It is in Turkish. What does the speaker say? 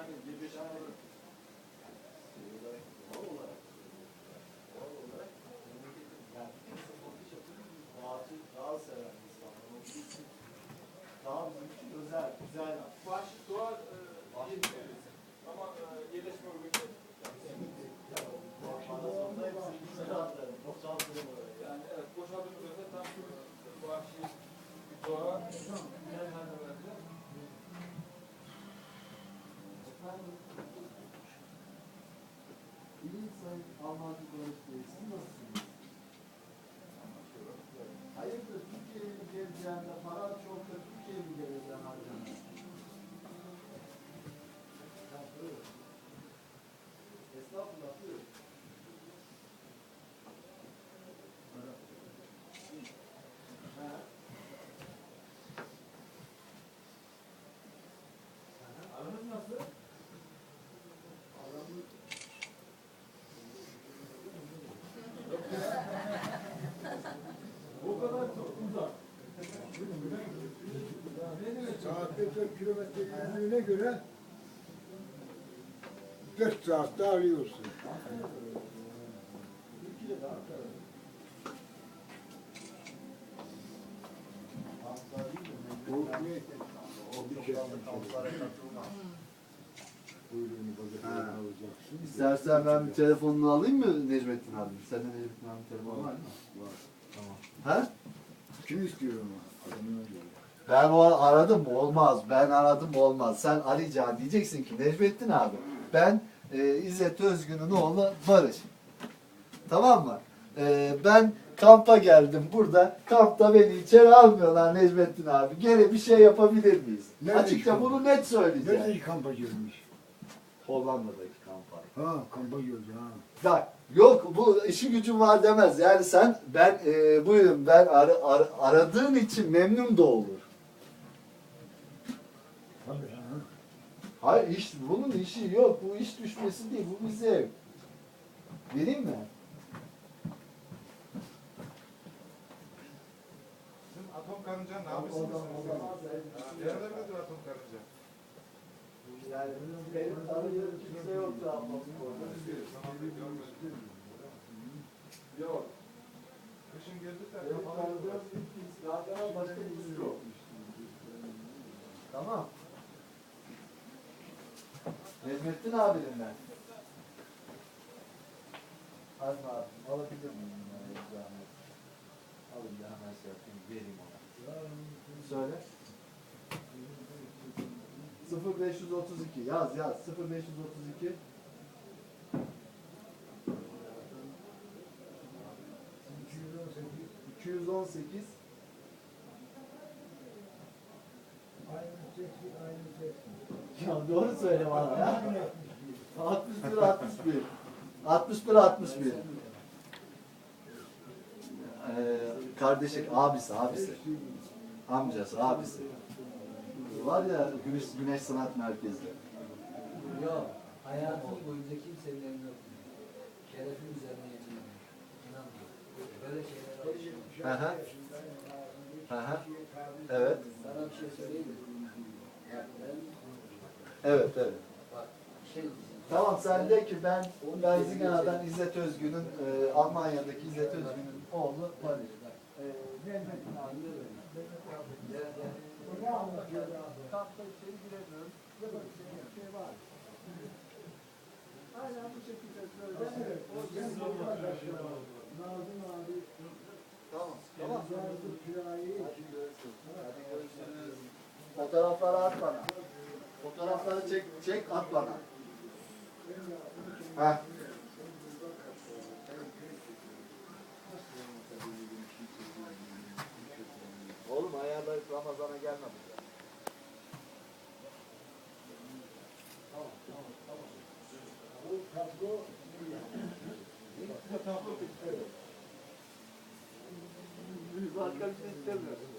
yani birbirine Almancı Barış Bey, siz nasılsınız? Hayırdır, Türkiye'ye mi geleceğinde para çok da Türkiye'ye mi geleceğim harcamaya? Ha, buyurun. Estağfurullah, buyurun. Ha. Aranız nasıl? Aramız o kadar çok uzak. Saatte 4 kilometre yürüdüğüne göre 4 saatte arıyorsun. Ne? O bir. İstersen ben bir telefonunu alayım mı Necmettin abi? Sende Necmettin abi telefonu var mı? Var. Tamam. Ha? Kim istiyor ama? Adamına göre. Ben o aradım olmaz. Ben aradım olmaz. Sen arayacaksın diyeceksin ki Necmettin abi ben e, İzzet Özgün'ün oğlu Barış. Tamam mı? E, ben kampa geldim burada. Kampta beni içeri almıyorlar Necmettin abi. Gene bir şey yapabilir miyiz? Nerede Açıkça bunu net söyleyeceğim. Nerede kampa girmiş? Hollanda'daki kampa. Ha kampa girdi ha. Bak yok bu işi gücüm var demez. Yani sen ben e, buyurun ben ar, ar- aradığın için memnun da olur. Tabii ha. Hayır iş bunun işi yok. Bu iş düşmesi değil. Bu bir zevk. Vereyim mi? Sizin atom abisi misiniz? oradan- Nerede atom karınca? Yani benim tanıdığım kimse yoktu görmedim. Yok. Kışın geldik de Benim tanıdığım bir kimse, başka birisi yok. Tamam. Necmettin abinin. Azmi abi alabilir miyim? Yani, zahmet? Alın bir hemen şey yapayım. Vereyim ona. Söyle. 0532 yaz yaz 0532 218 Ya doğru söyle bana ya. 61 61 61 61 ee, kardeşi abisi abisi amcası abisi var ya Güneş, Güneş Sanat Merkezi Yok. Hayatım boyunca kimsenin elini öpmüyor. Şerefim üzerine yemin İnanmıyor. Böyle şeyler alışıyor. Hı hı. Evet. Sana bir şey söyleyeyim mi? Evet evet. şey. Tamam sen de ki ben Zingana'dan İzzet Özgün'ün e, Almanya'daki İzzet Özgün'ün oğlu Barış. E, şey, şey. Tamam. Tamam. Fotoğrafları at bana. Fotoğrafları çek, çek at bana. Heh. Oğlum ayarlayıp Ramazan'a gelme buraya. Biz başka bir şey istemiyoruz.